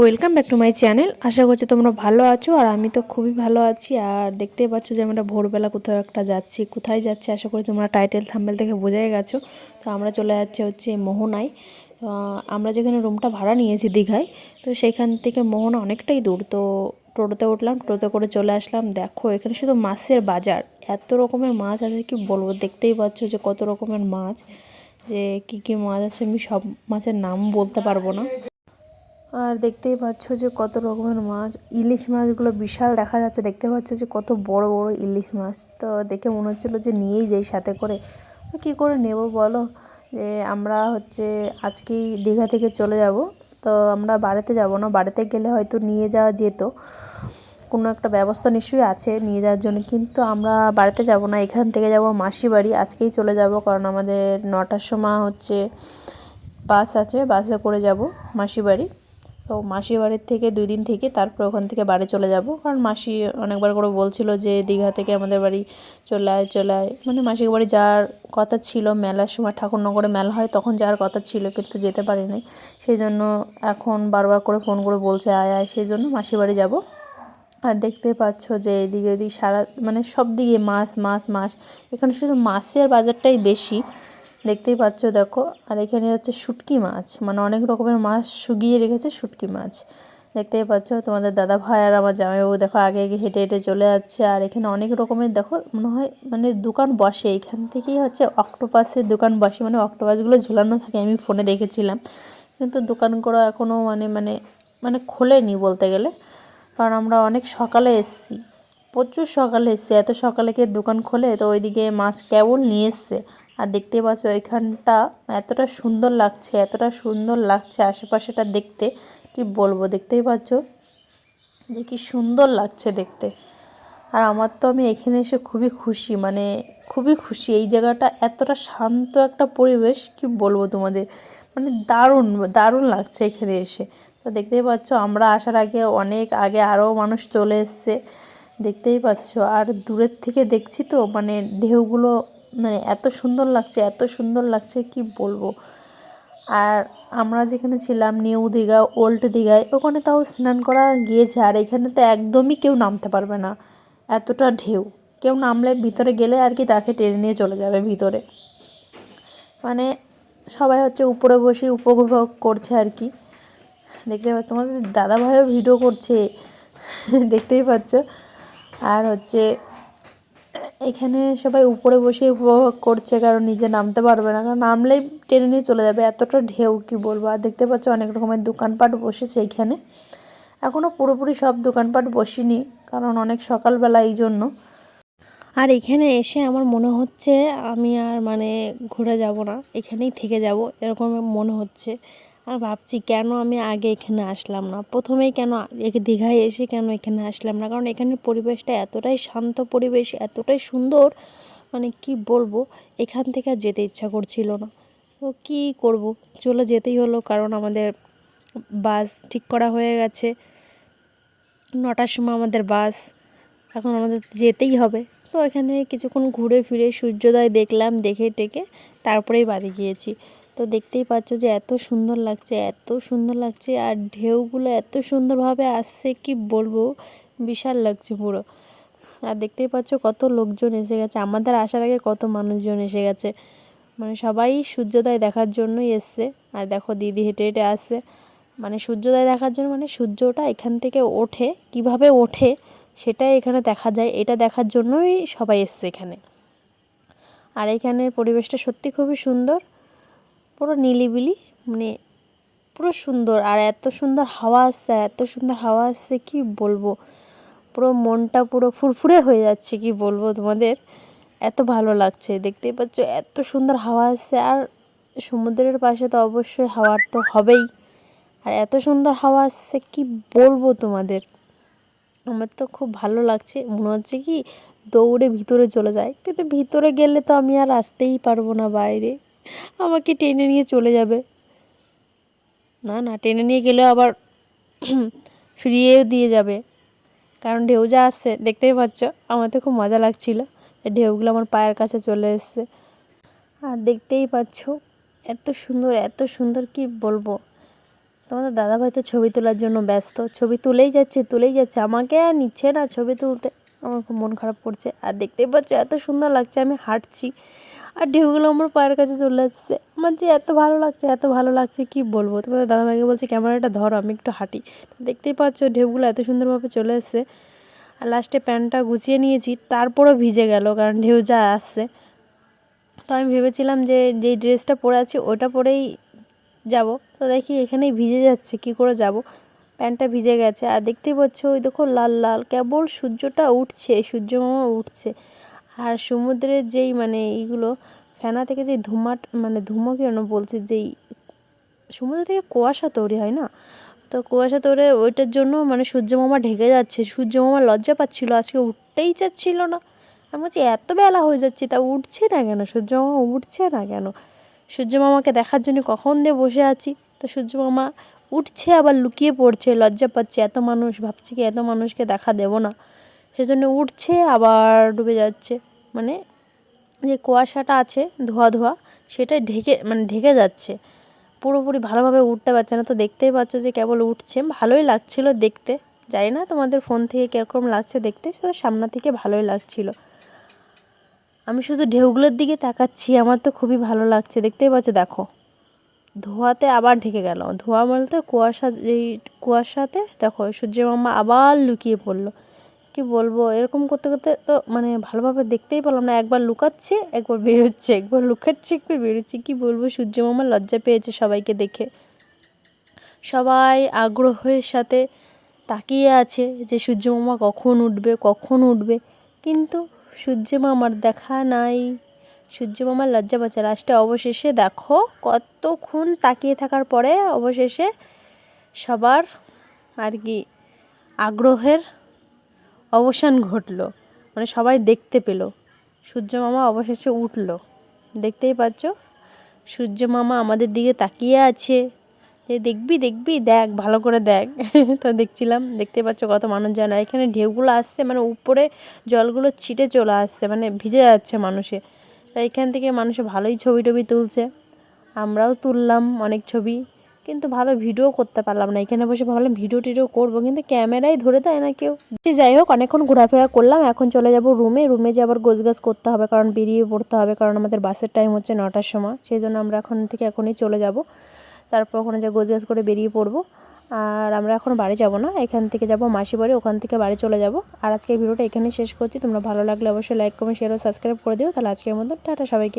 Welcome back to my channel আশা করছি তোমরা ভালো আছো আর আমি তো খুবই ভালো আছি। আর দেখতেই পাচ্ছ যে আমরা ভোরবেলা কোথাও একটা যাচ্ছি। কোথায় যাচ্ছি? আশা করি তোমরা টাইটেল থাম্বেল থেকে বোঝাই গেছো। তো আমরা চলে যাচ্ছি হচ্ছে মোহনায়। আমরা যেখানে রুমটা ভাড়া নিয়েছি দীঘায়, তো সেখান থেকে মোহনা অনেকটাই দূর। তো টোটোতে উঠলাম, টোটোতে করে চলে আসলাম। দেখো, এখানে শুধু মাছের বাজার। এত রকমের মাছ আছে, কি বলব? দেখতেই পাচ্ছ যে কত রকমের মাছ। যে কি কি মাছ আছে, আমি সব মাছের নাম বলতে পারব না। আর দেখতেই পাচ্ছ যে কত রকমের মাছ। ইলিশ মাছগুলো বিশাল দেখা যাচ্ছে। দেখতে পাচ্ছ যে কত বড় বড় ইলিশ মাছ। তো দেখে মনে হচ্ছিল যে নিয়েই যাই সাথে করে। কী করে নেব বলো? যে আমরা হচ্ছে আজকেই দীঘা থেকে চলে যাব। তো আমরা বাড়িতে যাব না। বাড়িতে গেলে হয়তো নিয়ে যাওয়া যেত। কোনো একটা ব্যবস্থা নিশ্চয়ই আছে নিয়ে যাওয়ার জন্য। কিন্তু আমরা বাড়িতে যাব না। এখান থেকে যাব মাসি বাড়ি। আজকেই চলে যাব। কারণ আমাদের নটার সময় হচ্ছে বাস আছে। বাসে করে যাব মাসি বাড়ি। তো মাসি বাড়ির থেকে দুই দিন থেকে তারপর ওখান থেকে বাড়ি চলে যাব। কারণ মাসি অনেকবার করে বলছিল যে দীঘা থেকে আমাদের বাড়ি চলে আয় চলে আয়। মানে মাসির বাড়ি যাওয়ার কথা ছিল, মেলার সময় ঠাকুরনগরে মেলা হয়, তখন যাওয়ার কথা ছিল কিন্তু যেতে পারি নাই। সেই জন্য এখন বারবার করে ফোন করে বলছে, আয় আয়, সেই জন্য মাসির বাড়ি যাব। আর দেখতে পাচ্ছ যে এদিকে ওদিকে সারা মানে সব দিকে মাছ মাছ মাছ। এখানে শুধু মাছের বাজারটাই বেশি দেখতেই পাচ্ছ, দেখো। আর এখানে হচ্ছে শুটকি মাছ মানে অনেক রকমের মাছ শুকিয়ে রেখেছে শুটকি মাছ। দেখতেই পাচ্ছ, তোমাদের দাদা ভাই আর আমার জামাইবাবু দেখো আগে আগে হেঁটে হেঁটে চলে যাচ্ছে। আর এখানে অনেক রকমের, দেখো, মনে হয় মানে দোকান বসে। এখান থেকেই হচ্ছে অক্টোপাসের দোকান বসে মানে অক্টোপাসগুলো ঝোলানো থাকে, আমি ফোনে দেখেছিলাম। কিন্তু দোকান করা এখনও মানে মানে মানে খোলেনি বলতে গেলে। কারণ আমরা অনেক সকালে এসেছি, প্রচুর সকালে এসছে। এত সকালে কে দোকান খোলে? তো ওইদিকে মাছ কেবল নিয়ে এসছে। আর দেখতে পাচ্ছ এখানটা এতটা সুন্দর লাগছে, এতটা সুন্দর লাগছে আশেপাশেটা দেখতে। কি বলব, দেখতেই পাচ্ছ? যে কি সুন্দর লাগছে দেখতে। আর আমার তো আমি এখানে এসে খুবই খুশি মানে খুবই খুশি। এই জায়গাটা এতটা শান্ত একটা পরিবেশ, কি বলব তোমাদের? মানে দারুণ দারুণ লাগছে এখানে এসে। তো দেখতেই পাচ্ছ, আমরা আসার আগে, অনেক আগে আরও মানুষ চলে এসছে। দেখতেই পাচ্ছ, আর দূরের থেকে দেখছি তো মানে ঢেউগুলো মানে এত সুন্দর লাগছে, এত সুন্দর লাগছে, কি বলব? আর আমরা যেখানে ছিলাম, নিউ দীঘা, ওল্ড দীঘায় ওখানে তাও স্নান করা গিয়েছে, আর এখানে তো একদমই কেউ নামতে পারবে না। এতটা ঢেউ। কেউ নামলে ভিতরে গেলে আর কি তাকে টেনে নিয়ে চলে যাবে ভিতরে। মানে সবাই হচ্ছে উপরে বসে উপভোগ করছে আর কি। দেখতে পাচ্ছ, তোমাদের দাদাভাইও ভিডিও করছে, দেখতেই পাচ্ছ। আর হচ্ছে এখানে সবাই উপরে বসে উপভোগ করছে, কারণ নিজে নামতে পারবে না। কারণ নামলেই টেনে নিয়ে চলে যাবে, এতটা ঢেউ কি বলব? আর দেখতে পাচ্ছ অনেক রকমের দোকানপাট বসেছে এখানে। এখনও পুরোপুরি সব দোকানপাট বসিনি, কারণ অনেক সকালবেলা এই জন্য। আর এখানে এসে আমার মনে হচ্ছে আমি আর মানে ঘুরে যাব না, এখানেই থেকে যাব, এরকম মনে হচ্ছে। আর ভাবছি কেন আমি আগে এখানে আসলাম না? প্রথমেই কেন দীঘায় এসে কেন এখানে আসলাম না? কারণ এখানে পরিবেশটা এতটাই শান্ত পরিবেশ, এতটাই সুন্দর মানে কি বলব, এখান থেকে আর যেতে ইচ্ছা করছিল না। তো কী করব? চলে যেতেই হলো, কারণ আমাদের বাস ঠিক করা হয়ে গেছে। নটার সময় আমাদের বাস, এখন আমাদের যেতেই হবে। তো এখানে কিছুক্ষণ ঘুরে ফিরে সূর্যোদয় দেখলাম, দেখে টেকে তারপরেই বাড়ি গিয়েছি। তো দেখতেই পাচ্ছ যে এত সুন্দর লাগছে, এত সুন্দর লাগছে আর ঢেউগুলো এত সুন্দরভাবে আসছে, কি বলব? বিশাল লাগছে পুরো। আর দেখতেই পাচ্ছ কত লোকজন এসে গেছে, আমাদের আসার আগে কত মানুষজন এসে গেছে। মানে সবাই সূর্যোদয় দেখার জন্যই এসছে। আর দেখো দিদি হেঁটে হেঁটে আসছে। মানে সূর্যোদয় দেখার জন্য মানে সূর্যটা এখান থেকে ওঠে, কীভাবে ওঠে সেটাই এখানে দেখা যায়, এটা দেখার জন্যই সবাই এসছে এখানে। আর এখানের পরিবেশটা সত্যি খুবই সুন্দর। পুরো নিলিবিলি মানে পুরো সুন্দর। আর এত সুন্দর হাওয়া আসছে, এত সুন্দর হাওয়া আসছে, কি বলব? পুরো মনটা পুরো ফুরফুরে হয়ে যাচ্ছে, কি বলব তোমাদের? এত ভালো লাগছে, দেখতেই পাচ্ছ এত সুন্দর হাওয়া আসছে। আর সমুদ্রের পাশে তো অবশ্যই হাওয়ার তো হবেই। আর এত সুন্দর হাওয়া আসছে, কি বলব তোমাদের? আমার তো খুব ভালো লাগছে। মনে হচ্ছে কি দৌড়ে ভিতরে চলে যায়, কিন্তু ভিতরে গেলে তো আমি আর আসতেই পারব না বাইরে। আমাকে টেনে নিয়ে চলে যাবে। না না, টেনে নিয়ে গেলেও আবার ফিরিয়েও দিয়ে যাবে। কারণ ঢেউ যা আসছে, দেখতেই পাচ্ছ, আমার তো খুব মজা লাগছিল। ঢেউগুলো আমার পায়ের কাছে চলে এসছে। আর দেখতেই পাচ্ছ, এত সুন্দর এত সুন্দর, কি বলব? তোমাদের দাদাভাই তো ছবি তোলার জন্য ব্যস্ত। ছবি তুলেই যাচ্ছে তুলেই যাচ্ছে। আমাকে আর নিচ্ছে না ছবি তুলতে। আমার খুব মন খারাপ করছে। আর দেখতেই পাচ্ছ, এত সুন্দর লাগছে, আমি হাঁটছি। আর ঢেউগুলো আমার পায়ের কাছে চলে আসছে আমার যে এত ভালো লাগছে, এত ভালো লাগছে, কি বলব? তোমাদের দাদাভাইকে বলছে, ক্যামেরাটা ধরো, আমি একটু হাঁটি। দেখতেই পাচ্ছ ঢেউগুলো এত সুন্দরভাবে চলে এসছে। আর লাস্টে প্যান্টটা গুছিয়ে নিয়েছি, তারপরও ভিজে গেল, কারণ ঢেউ যা আসছে। তো আমি ভেবেছিলাম যে যেই ড্রেসটা পরে আছি, ওটা পরেই যাব। তো দেখি এখানেই ভিজে যাচ্ছে, কি করে যাব? প্যান্টটা ভিজে গেছে, আর দেখতেই পাচ্ছ ওই দেখো লাল লাল, কেবল সূর্যটা উঠছে, সূর্য মামা উঠছে। আর সমুদ্রের যেই মানে এইগুলো ফেনা থেকে যেই ধুমা মানে ধুমো কেন বলছি, যেই সমুদ্র থেকে কুয়াশা তৈরি হয় না? তো কুয়াশা তৈরি ওইটার জন্য মানে সূর্য মামা ঢেকে যাচ্ছে। সূর্য মামা লজ্জা পাচ্ছিল, আজকে উঠতেই চাচ্ছিল না। আমি বলছি, এত বেলা হয়ে যাচ্ছে, তা উঠছে না কেন? সূর্য মামা উঠছে না কেন? সূর্য মামাকে দেখার জন্য কখন দিয়ে বসে আছি? তো সূর্য মামা উঠছে, আবার লুকিয়ে পড়ছে, লজ্জা পাচ্ছে, এত মানুষ, ভাবছি কি এত মানুষকে দেখা দেবো না? সেজন্য উঠছে, আবার ডুবে যাচ্ছে। মানে যে কুয়াশাটা আছে, ধোয়া ধোয়া, সেটা ঢেকে মানে ঢেকে যাচ্ছে। পুরোপুরি ভালোভাবে উঠতে পারছে না। তো দেখতেই পাচ্ছ যে কেবল উঠছে। ভালোই লাগছিল দেখতে। জানি না তোমাদের ফোন থেকে কীরকম লাগছে দেখতে, সেটা সামনা থেকে ভালোই লাগছিল। আমি শুধু ঢেউগুলোর দিকে তাকাচ্ছি। আমার তো খুবই ভালো লাগছে। দেখতেই পাচ্ছ, দেখো। ধোঁয়াতে আবার ঢেকে গেল। ধোঁয়া বলতে কুয়াশা, যেই কুয়াশাতে, দেখো সূর্য মামা আবার লুকিয়ে পড়ল। কি বলব? এরকম করতে করতে তো মানে ভালোভাবে দেখতেই পেলাম না। একবার লুকাচ্ছে, একবার বেরোচ্ছে, একবার লুকাচ্ছে, একবার বেরোচ্ছে। কি বলব? সূর্য মামা লজ্জা পেয়েছে সবাইকে দেখে। সবাই আগ্রহের সাথে তাকিয়ে আছে যে সূর্য মামা কখন উঠবে কখন উঠবে। কিন্তু সূর্য মামার দেখা নাই। সূর্য মামার লজ্জা পাচ্ছে। লাস্টে অবশেষে দেখো, কতক্ষণ তাকিয়ে থাকার পরে অবশেষে সবার আর কি আগ্রহের অবসান ঘটলো। মানে সবাই দেখতে পেল। সূর্য মামা অবশেষে উঠল। দেখতেই পাচ্ছ, সূর্য মামা আমাদের দিকে তাকিয়ে আছে। যে দেখবি দেখবি, দেখ, ভালো করে দেখ। তো দেখছিলাম দেখতে পাচ্ছ কত মানুষ যায় না এখানে ঢেউগুলো আসছে মানে উপরে জলগুলো ছিটে চলে আসছে মানে ভিজে যাচ্ছে মানুষে। তাই এখান থেকে মানুষে ভালোই ছবি টবি তুলছে। আমরাও তুললাম অনেক ছবি। কিন্তু ভালো ভিডিও করতে পারলাম না। এখানে বসে ভাবলাম ভিডিও টিডিও করব, কিন্তু ক্যামেরাই ধরে দেয় না কেউ। যাই হোক, অনেকক্ষণ ঘোরাফেরা করলাম, এখন চলে যাব রুমে। রুমে যে আবার গোছগাছ করতে হবে, কারণ বেরিয়ে পড়তে হবে, কারণ আমাদের বাসের টাইম হচ্ছে নটার সময়। সেই জন্য আমরা এখন থেকে এখনই চলে যাব। তারপর ওখানে যা গোছগাছ করে বেরিয়ে পড়ব। আর আমরা এখন বাড়ি যাব না, এখান থেকে যাব মাসি বাড়ি, ওখান থেকে বাড়ি চলে যাব। আর আজকে ভিডিওটা এখানেই শেষ করছি। তোমরা ভালো লাগলে অবশ্যই লাইক কমেন্ট শেয়ার ও সাবস্ক্রাইব করে দিও। তাহলে আজকের মতো টাটা সবাইকে।